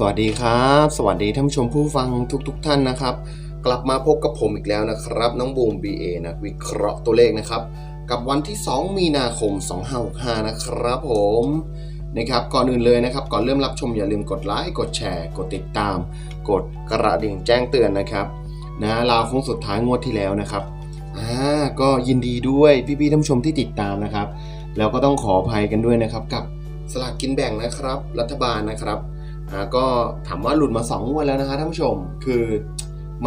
สวัสดีครับ สวัสดีท่านผู้ชมผู้ฟังทุกๆทท่านนะครับ กลับมาพบกับผมอีกแล้วนะครับ น้องบูม BA นักวิเคราะห์ตัวเลขนะครับ กับวันที่ 2 มีนาคม 2565 นะครับผมนะครับก่อนอื่นเลยนะครับ ก่อนเริ่มรับชมอย่าลืมกดไลค์กดแชร์ กดติดตาม กดกระดิ่งแจ้งเตือนนะครับนะลาวคงสุดท้ายงวดที่แล้วนะครับอ่าก็ยินดีด้วยพี่ๆท่านผู้ชมที่ติดตามนะครับ แล้วก็ต้องขออภัยกันด้วยนะครับ กับสลากกินแบ่งนะครับ รัฐบาลนะครับ อ่าก็ถามว่าหลุดมา2งวดแล้วนะคะท่านผู้ชมคือ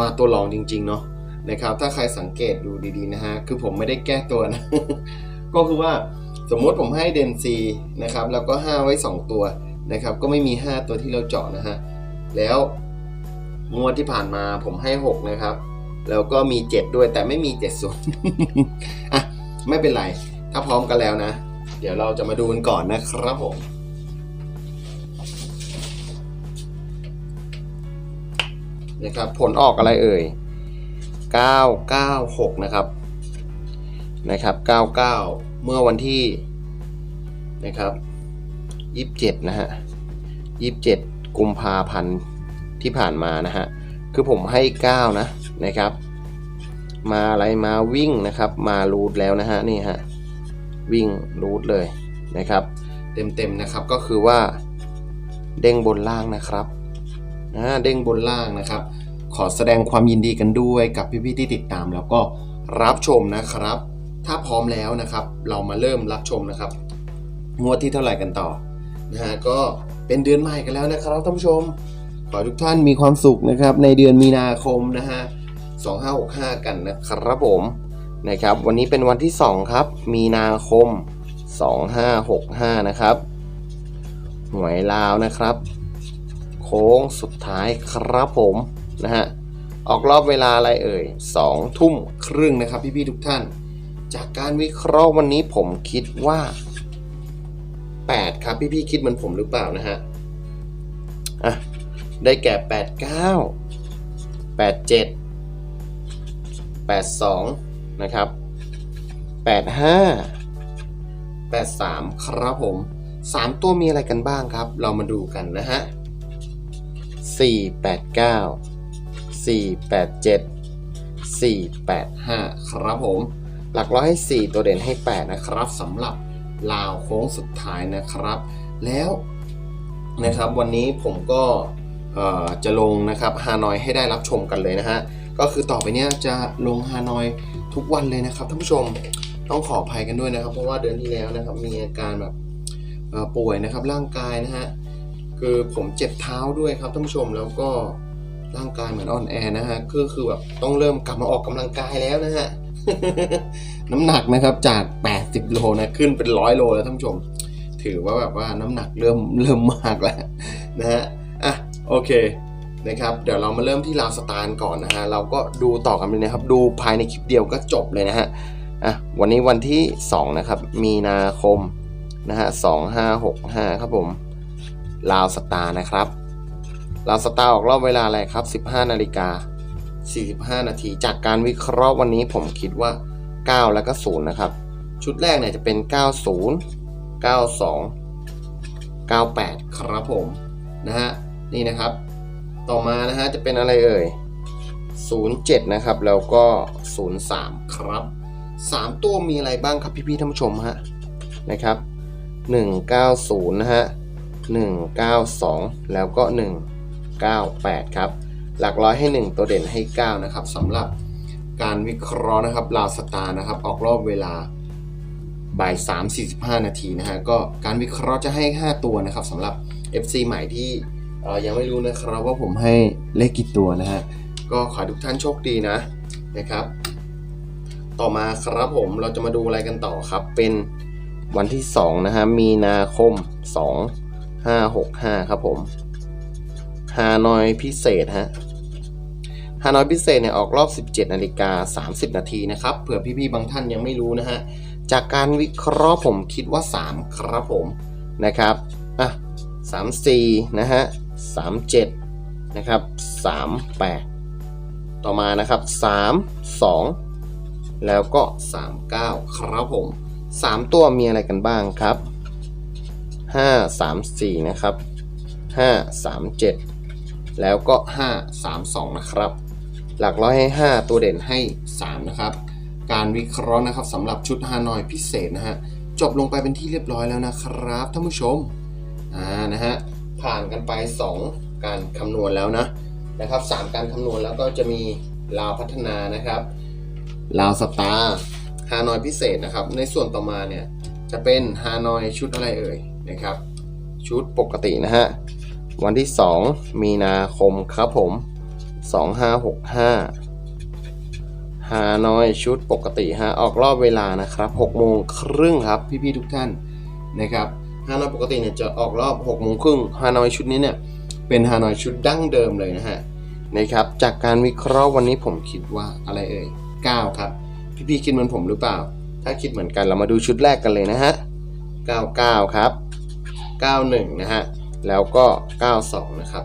มาตัวรองจริง ๆ เนาะนะครับถ้าใครสังเกตดูดีๆนะฮะคือผมไม่ได้แก้ตัวนะ ก็คือว่าสมมติผมให้เดนซีนะครับแล้วก็ 5 ไว้ 2 ตัวนะครับก็ไม่มี 5 ตัวที่เราเจาะนะฮะแล้วงวดที่ผ่านมาผมให้ 6 นะครับ แล้วก็มี 7 ด้วยแต่ไม่มี7ส่วนอะไม่เป็นไร ถ้าพร้อมกันแล้วนะ เดี๋ยวเราจะมาดูกันก่อนนะครับผม นะครับ ผลออกอะไรเอ่ย 996 นะครับ นะครับ 99 เมื่อวันที่นะครับ27 นะฮะ 27 กุมภาพันธ์ที่ผ่านมานะฮะ คือผมให้ 9 นะนะครับ มาอะไรมาวิ่งนะครับ มารูดแล้วนะฮะนี่ฮะ วิ่งรูดเลยนะครับ เต็มๆนะครับก็คือว่าเด้งบนล่างนะครับ นะเด้งบนล่างนะครับ ขอแสดงความยินดีกันด้วยกับพี่ๆที่ติดตาม แล้วก็รับชมนะครับ ถ้าพร้อมแล้วนะครับ เรามาเริ่มรับชมนะครับงวดที่เท่าไหร่กันต่อนะฮะก็เป็นเดือนใหม่กันแล้วนะครับท่านผู้ชม ขอให้ทุกท่านมีความสุขนะครับ ในเดือนมีนาคมนะฮะ2565 กันนะครับผมนะครับ วันนี้เป็นวันที่ 2 ครับ มีนาคม 2565 นะครับหวยลาวนะครับ ค้งสุดท้ายครับผมนะฮะออกรอบเวลาอะไรเอ่ย2ทุ่มครึ่งนะครับพี่ๆทุกท่าน จากการวิเคราะห์วันนี้ผมคิดว่า 8 ครับพี่ๆคิดเหมือนผมหรือเปล่านะฮะอะได้แก่ 89 87 82 นะครับ 85 83 ครับผม 3 ตัวมีอะไรกันบ้างครับ เรามาดูกันนะฮะ 489 487 485 ครับผม หลักร้อยให้ 4 ตัวเด่นให้ 8 นะครับสำหรับลาวโค้งสุดท้ายนะครับ แล้วนะครับวันนี้ผมก็จะลงนะครับฮานอยให้ได้รับชมกันเลยนะฮะก็คือต่อไปเนี้ยจะลงฮานอยทุกวันเลยนะครับท่านผู้ชมต้องขออภัยกันด้วยนะครับ เพราะว่าเดือนที่แล้วนะครับมีอาการแบบป่วยนะครับร่างกายนะฮะ คือผมเจ็บเท้าด้วยครับท่านผู้ชมแล้วก็ร่างกายเหมือนอ่อนแอนะฮะก็คือแบบต้องเริ่มกลับมาออกกำลังกายแล้วนะฮะน้ำหนักนะครับจาก 80 โลนะขึ้นเป็นร้อยโลแล้วท่านผู้ชม ถือว่าแบบว่าน้ำหนักเริ่มเริ่มมากแล้วนะฮะอะโอเคนะครับเดี๋ยวเรามาเริ่มที่ลาวสตาร์ก่อนนะฮะเราก็ดูต่อกันเลยนะครับ ดูภายในคลิปเดียวก็จบเลยนะฮะอะวันนี้วันที่ 2 นะครับ มีนาคมนะฮะ2565ครับผม ลาวสตาร์นะครับลาวสตาร์ออกรอบเวลาอะไรครับ 15 นาฬิกา 45 นาที จากการวิเคราะห์วันนี้ผมคิดว่า 9 แล้วก็0นะครับ ชุดแรกเนี่ยจะเป็น 90 92 98 ครับผม นะฮะ นี่นะครับ ต่อมานะฮะจะเป็นอะไรเอ่ย 07 นะครับ แล้วก็ 03 ครับ 3 ตัวมีอะไรบ้างครับพี่ๆท่านผู้ชมฮะ นะครับ 190 นะฮะ 192 แล้วก็ 198 ครับ หลักร้อยให้ 1 ตัวเด่นให้ 9 นะครับสำหรับการวิเคราะห์นะครับลาวสตาร์นะครับ ออกรอบเวลาบ่าย3 45 นาทีนะฮะก็การวิเคราะห์จะให้ 5 ตัวนะครับสำหรับ FC ใหม่ที่ยังไม่รู้นะครับว่าผมให้เลขกี่ตัวนะฮะก็ขอทุกท่านโชคดีนะนะครับ ต่อมาครับผมเราจะมาดูอะไรกันต่อครับ เป็นวันที่ 2 นะฮะมีนาคม 2 5 6 5ครับผมฮานอยพิเศษฮะฮานอยพิเศษเนี่ยออกรอบ 17นาฬิกา30 นาทีนะครับเผื่อพี่ๆบางท่านยังไม่รู้นะฮะจากการวิเคราะห์ผมคิดว่า 3 ครับผมนะครับอะ34นะฮะ37นะครับ38ต่อมานะครับ3 2แล้วก็39ครับผม3ตัวมีอะไรกันบ้างครับ 5 3 4 นะครับ 5 3 7 แล้วก็ 5 3 2 นะครับ หลักร้อยให้ 5 ตัวเด่นให้ 3 นะครับ การวิเคราะห์นะครับสำหรับชุดฮานอยพิเศษนะฮะจบลงไปเป็นที่เรียบร้อยแล้วนะครับท่านผู้ชมอ่านะฮะผ่านกันไป 2 การคำนวณแล้วนะนะครับ 3 การคำนวณแล้วก็จะมีลาวพัฒนานะครับลาวสตาร์ฮานอยพิเศษนะครับ ในส่วนต่อมาเนี่ยจะเป็นฮานอยชุดอะไรเอ่ย นะครับ ชุดปกตินะฮะ วันที่ 2 มีนาคมครับผม 2565ฮานอยชุดปกติฮะ ออกรอบเวลานะครับ6โมงครึ่งครับพี่ๆทุกท่านนะครับฮานอยปกติเนี่ยจะออกรอบ6โมงครึ่งฮานอยชุดนี้เนี่ยเป็นฮานอยชุดดั้งเดิมเลยนะฮะนะครับ จากการวิเคราะห์วันนี้ผมคิดว่าอะไรเอ่ย 9 ครับ พี่ๆคิดเหมือนผมหรือเปล่า ถ้าคิดเหมือนกันเรามาดูชุดแรกกันเลยนะฮะ 99 ครับ 91 นะฮะ แล้วก็ 92 นะครับ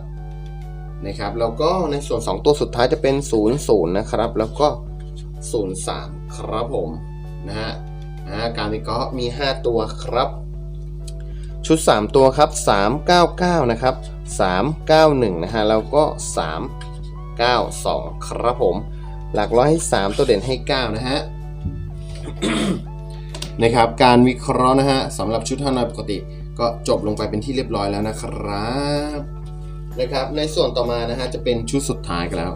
นะครับ แล้วก็ในส่วน 2 ตัวสุดท้ายจะเป็น 0 0 นะครับ แล้วก็ 0 3 ครับผมนะฮะอ่าการวิเคราะห์มี 5 ตัวครับ ชุด 3 ตัวครับ 399 นะครับ 391 นะฮะ แล้วก็ 392 ครับผม หลักร้อยให้ 3 ตัวเด่นให้ 9 นะฮะ นะครับ การวิเคราะห์นะฮะสำหรับชุดฮานอยปกติ ก็จบลงไปเป็นที่เรียบร้อยแล้วนะครับนะครับ ในส่วนต่อมานะฮะจะเป็นชุดสุดท้ายกันแล้ว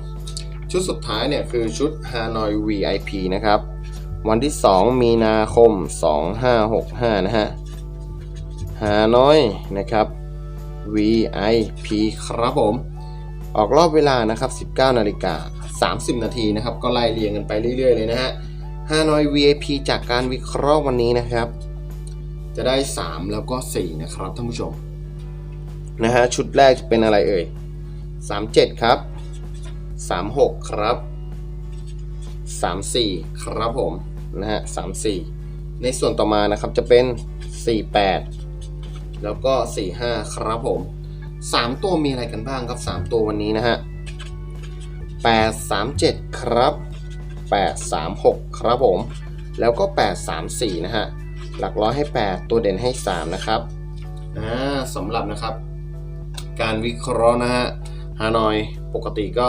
ชุดสุดท้ายเนี่ยคือชุด Hanoi VIP นะครับ วันที่ 2 มีนาคม 2565 นะฮะ Hanoi นะครับ VIP ครับผม ออกรอบเวลานะครับ 19 นาฬิกา 30 นาทีนะครับ ก็ไล่เรียงกันไปเรื่อย ๆ เลยนะฮะ Hanoi VIP จากการวิเคราะห์วันนี้นะครับ จะได้ 3 แล้วก็ 4 นะครับท่านผู้ชมนะฮะชุดแรกจะเป็นอะไรเอ่ย 37 ครับ 36 ครับ 34 ครับผมนะฮะ34 ในส่วนต่อมานะครับจะเป็น 48 แล้วก็ 45 ครับผม 3 ตัวมีอะไรกันบ้างครับ 3 ตัววันนี้นะฮะ837 ครับ 836 ครับผม แล้วก็ 834 นะฮะ หลักร้อยให้ 8 ตัวเด่นให้ 3 นะครับ อ่าสำหรับนะครับ การวิเคราะห์นะฮะ ฮานอยปกติก็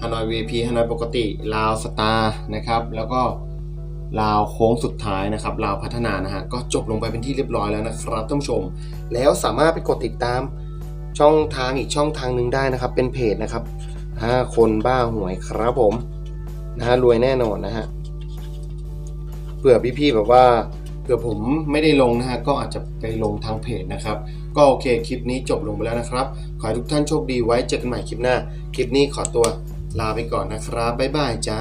ฮานอย VP ฮานอยปกติลาวสตาร์นะครับ แล้วก็ลาวโค้งสุดท้ายนะครับลาวพัฒนานะฮะก็จบลงไปเป็นที่เรียบร้อยแล้วนะครับท่านผู้ชม แล้วสามารถไปกดติดตามช่องทางอีกช่องทางหนึ่งได้นะครับ เป็นเพจนะครับห้าคนบ้าหวยครับผม นะฮะรวยแน่นอนนะฮะเผื่อพี่ๆแบบว่าเผื่อผมไม่ได้ลงนะฮะก็อาจจะไปลงทางเพจนะครับ ก็โอเคคลิปนี้จบลงไปแล้วนะครับ ขอให้ทุกท่านโชคดีไว้เจอกันใหม่คลิปหน้า คลิปนี้ขอตัวลาไปก่อนนะครับบ๊ายบายจ้า